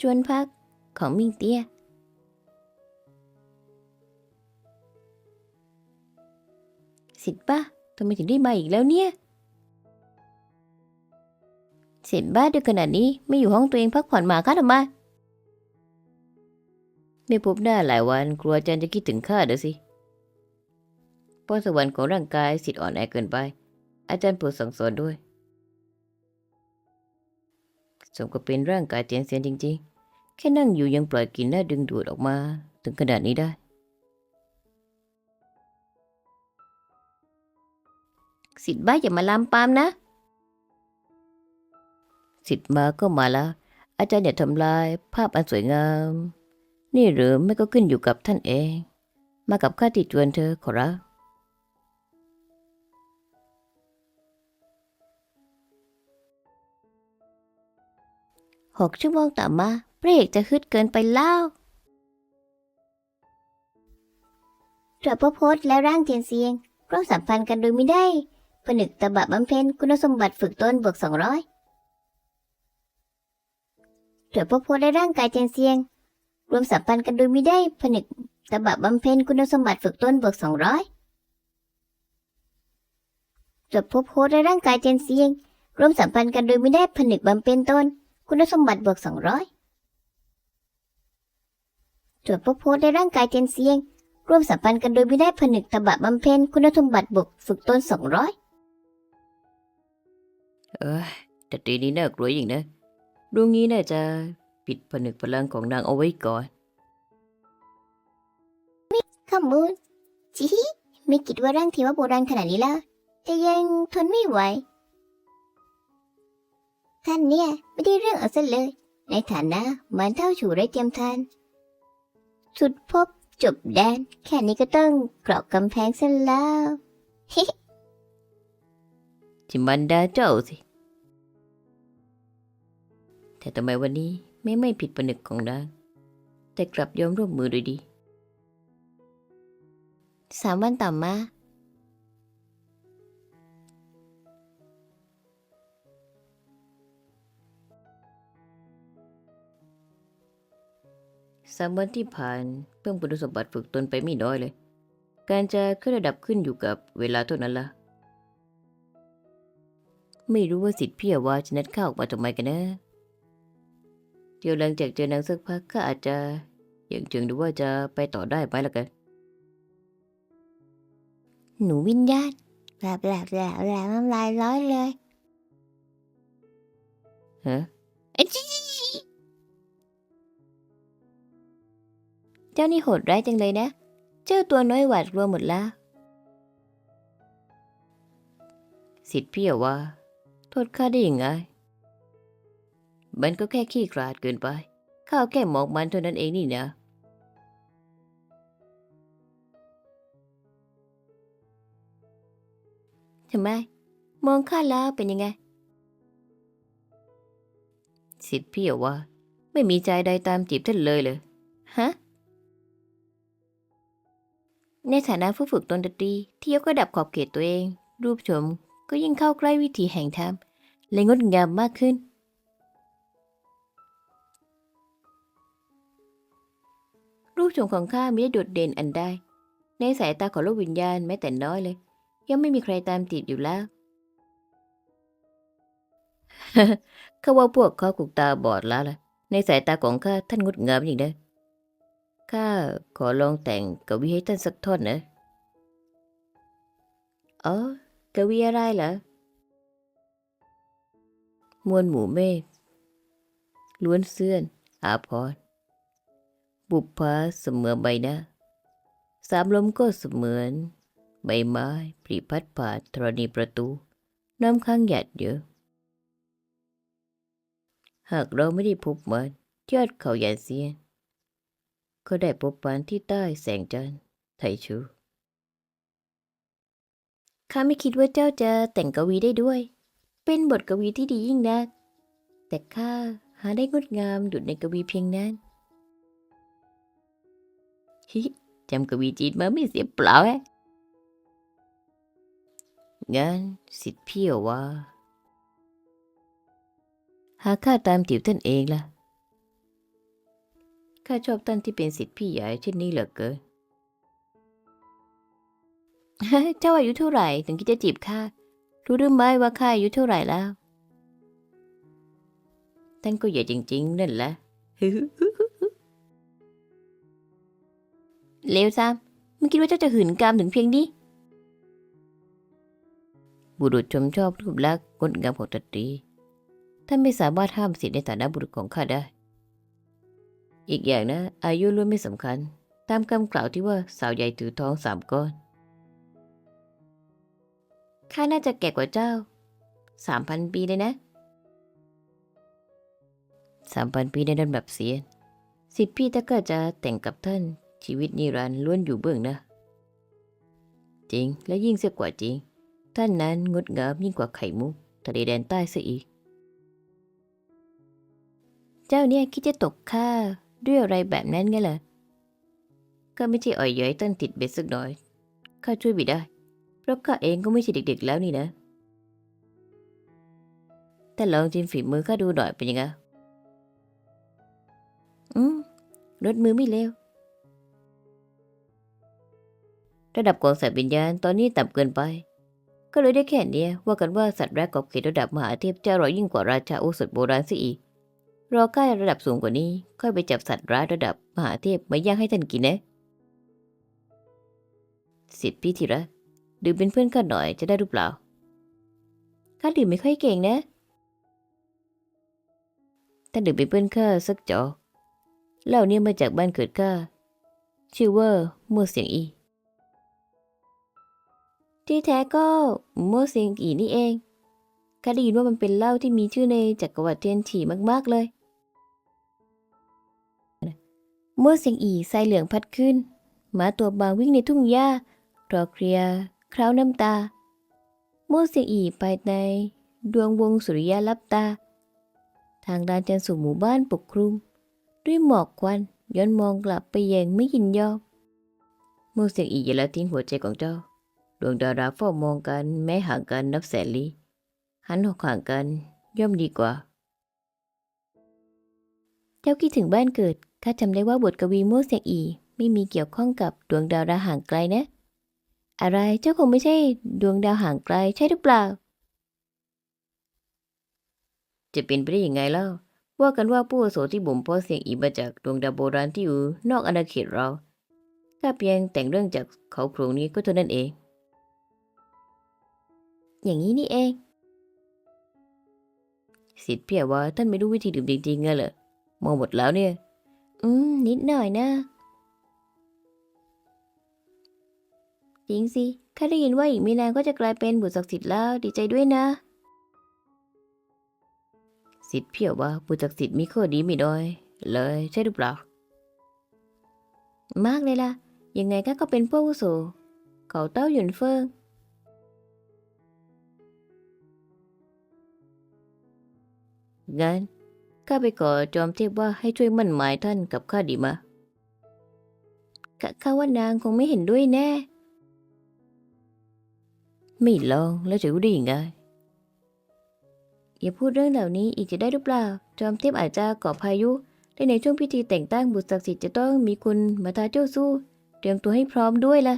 จวนพักของมิงเตี้ย สิทธิ์ป้าทำไมถึงได้มาอีกแล้วเนี่ย เสร็จบ้าด้วยขนาดนี้ไม่อยู่ห้องตัวเองพักผ่อนหมาคะทำไมไม่พบหน้าหลายวันกลัวอาจารย์จะคิดถึงข้าเด้อสิพรสวรรค์ของร่างกายสิทธิ์อ่อนแอเกินไป อาจารย์โปรดสั่งสอนด้วย สมกับเป็นร่างกายเจียนเซียนจริงๆ แค่นั่งอยู่ยังปล่อยกลินน่าดึงดูดออกมาถึงขนาดนี้ได้ สิทธิ์บ้าอย่ามาลามปามนะ สิทธิ์มาก็มาแล้ว อาจารย์อย่าทำลายภาพอันสวยงาม นี่หรือไม่ก็ขึ้นอยู่กับท่านเอง มากับข้าที่จวนเธอขอรับ หกชั่วโมงต่อมาพระเอกจะฮึดเกินไปเล่าตรวจพบโพสและร่างเทียนเซียงร่วมสัมพันธ์กันโดยไม่ได้ผนึกตะบะบำเพ็ญคุณสมบัติฝึกตนบวกสองร้อยตรวจพบโพสและร่างกายเทียนเซียง รวมสัมพันธ์กันโดยไม่ได้ผนึกตะบะบำเพ็ญคุณสมบัติฝึกตนบวกสองร้อยตรวจพบโพสและร่างกายเทียนเซียง รวมสัมพันธ์กันโดยไม่ได้ผนึกบำเพ็ญตน คุณสมบัติบวกสองร้อยตรวจพบโพสต์และร่างกายเทียนเซียง ร่วมสัมพันธ์กันโดยไม่ได้ผนึกตบะบำเพ็ญคุณสมบัติบวกฝึกตนสองร้อยเอ้ยแต่ตีนี้น่ากลัวอย่างนะดวงนี้น่าจะปิดผนึกพลังของนางเอาไว้ก่อนข้อมูลจิฮิไม่คิดว่าร่างเทวโบราณขนาดนี้แล้วแต่ยังทนไม่ไหว ท่านเนี่ยไม่ได้เรื่องเอาซะเลย ในฐานะเหมันเท่าฉูไรเทียมทาน สุดพบจบแดน แค่นี้ก็ต้องเกราะกำแพงซะแล้วฮิจิมันดาเจ้าสิ แต่ทำไมวันนี้ไม่ไม่ผิดผนึกของนางแต่กลับยอมร่วมมือโดยดี สามวันต่อมา สามวันที่ผ่านเพิ่มคุณสมบัติฝึกตนไปไม่น้อยเลย การจะขึ้นระดับขึ้นอยู่กับเวลาเท่านั้นละไม่รู้ว่าสิทธิ์พี่ว่าจะนัดข้าออกมาทำไมกันนะ เดี๋ยวหลังจากเจอนางสักพักข้าอาจจะยังเชิงดูว่าจะไปต่อได้ไหมล่ะกัน หนูวิญญาณแหลบแหลบแหลบแหลบน้ำลายร้อยเลยฮะ เจ้านี่โหดร้ายจังเลยนะ เจ้าตัวน้อยหวาดกลัวหมดแล้วสิทธิ์พี่ว่า โทษข้าได้ยังไง มันก็แค่ขี้ขลาดเกินไป ข้าแค่มองมันเท่านั้นเองนี่นะ ทำไม มองข้าแล้วเป็นยังไง สิทธิ์พี่ว่า ไม่มีใจใดตามจีบท่านเลยเลยฮะ ในฐานะผู้ฝึกดนตรีที่ยกระดับขอบเขตตัวเอง รูปชมก็ยิ่งเข้าใกล้วิถีแห่งธรรมและงดงามมากขึ้น รูปชมของข้าไม่ได้โดดเด่นอันใดในสายตาของโลกวิญญาณแม้แต่น้อยเลย ยังไม่มีใครตามติดอยู่แล้วข้าว่าพวกเขากุกตาบอดแล้วล่ะในสายตาของข้าท่านงดงามอย่างเด้อ ข้าขอลองแต่งกวีให้ท่านสักท่อนนะอ๋อกวีอะไรเหรอ มวลหมู่เมฆล้วนเสื่อน อาพร บุพภาเสมือนใบหน้า สามลมก็เสมือน ใบไม้ปริพัดผ่านธรณีประตู น้ำค้างหยาดเยอะ หากเราไม่ได้พบมันยอดเขาหยานเซียน ก็ได้พบมันที่ใต้แสงจันทร์ไทชูข้าไม่คิดว่าเจ้าจะแต่งกวีได้ด้วย เป็นบทกวีที่ดียิ่งนัก แต่ข้าหาได้งดงามดุดในกวีเพียงนั้น ฮิจำกวีจีนมาไม่เสียเปล่าแฮะงั้นสิทธิ์พี่ว่า หาข้าตามติวท่านเองล่ะ ข้าชอบท่านที่เป็นสิทธิพี่ใหญ่เช่นนี้เหลือเกิน เจ้าอายุเท่าไหร่ถึงคิดจะจีบข้า รู้หรือไม่ว่าข้าอายุเท่าไหร่แล้ว ท่านก็ใหญ่จริง ๆ นั่นแหละเลวซ้ำไม่คิดว่าเจ้าจะหืนกามถึงเพียงนี้ บุรุษชมชอบรูปลักษณ์งดงามของสตรีท่านไม่สามารถห้ามสิทธิในฐานะบุรุษของข้าได้ อีกอย่างนะ อายุล้วนไม่สำคัญ ตามคำกล่าวที่ว่าสาวใหญ่ถือท้องสามก้อน ข้าน่าจะแก่กว่าเจ้าสามพันปีเลยนะสามพันปีในดันแบบเสียนสิทธิพี่ถ้าเก็จะแต่งกับท่าน ชีวิตนิรันดร์ล้วนอยู่เบื้องหนะจริงและยิ่งเสียกว่าจริง ท่านนั้นงดงามยิ่งกว่าไข่มุกทะเลแดนใต้เสียอีก เจ้าเนี่ยคิดจะตกข้า ด้วยอะไรแบบนั้นไงล่ะก็ไม่ใช่อ่อยย้อยต้นติดเบ็ดสักหน่อยข้าช่วยไม่ได้ เพราะข้าเองก็ไม่ใช่เด็กๆแล้วนี่นะแต่ลองจิ้มฝีมือข้าดูหน่อยเป็นยังไงอืมรถมือไม่เลวระดับของสัตว์วิญญาณตอนนี้ต่ำเกินไป ก็เลยได้แค่นี้ว่ากันว่าสัตว์แรกกอบเขตระดับมหาเทพจะอร่อยยิ่งกว่าราชาโอสถโบราณซะอีก รอใกล้ระดับสูงกว่านี้ ค่อยไปจับสัตว์ร้ายระดับมหาเทพมาย่างให้ท่านกินนะสิทธิพี่ทีรักดื่มเป็นเพื่อนข้าหน่อยจะได้หรือเปล่าข้าดื่มไม่ค่อยเก่งนะท่านดื่มเป็นเพื่อนข้าสักจอเหล้าเนี่ยมาจากบ้านเกิดข้าชื่อว่ามัวเสียงอี ที่แท้ก็มัวเสียงอีนี่เองข้าได้ยินว่ามันเป็นเหล้าที่มีชื่อในจักรวรรดิเทียนฉีมากๆเลย มัวเสียงอีสายเหลืองพัดขึ้นหมาตัวบางวิ่งในทุ่งหญ้ารอเคลียร์คราวน้ำตามัวเสียงอีไปใน ดวงวงสุริยะลับตา ทางด้านจันสู่หมู่บ้านปกคลุม ด้วยหมอกควันย้อนมองกลับไปยังไม่ยินยอมมัวเสียงอีอย่าละทิ้งหัวใจของเจ้า ดวงดาราเฝ้ามองกันแม้ห่างกันนับแสนลี้หันหอกห่างกันย่อมดีกว่า เจ้าคิดถึงบ้านเกิด ข้าจำได้ว่าบทกวีม่วเสียงอีไม่มีเกี่ยวข้องกับดวงดาวดาวห่างไกลนะ อะไรเจ้าคงไม่ใช่ดวงดาวห่างไกลใช่หรือเปล่า จะเป็นไปได้ยังไงเล่าว่ากันว่าผู้อโสที่บ่มเพาะเสียงอีมาจากดวงดาวโบราณที่อยู่นอกอาณาเขตเราข้าเพียงแต่งเรื่องจากเขาโครงนี้ก็เท่านั้นเอง อย่างนี้นี่เองสิทธิ์เพียว่าท่านไม่รู้วิธีดื่มจริงๆไงเหรอมองหมดแล้วเนี่ย อืม นิดหน่อยนะ จริงสิข้าได้ยินว่าอีกไม่นานก็จะกลายเป็นบุตรศักดิ์สิทธิ์แล้วดีใจด้วยนะ สิทธิ์เพียว่าบุตรศักดิ์สิทธิ์มีข้อดีไม่น้อยเลยใช่หรือเปล่ามากเลยล่ะ ยังไงก็เป็นผู้อาวุโสเขาเต้าหยุนเฟิงงั้น ข้าไปขอจอมเทพว่าให้ช่วยมั่นหมายท่านกับข้าดีมาข้าข้าว่านางคงไม่เห็นด้วยแน่ ไม่ลองแล้วจะรู้ได้ยังไง อย่าพูดเรื่องเหล่านี้อีกจะได้หรือเปล่า จอมเทพอาจจะก่อพายุ และในช่วงพิธีแต่งตั้งบุตรศักดิ์สิทธิ์จะต้องมีคุณมาทาเจ้าสู้ เตรียมตัวให้พร้อมด้วยล่ะ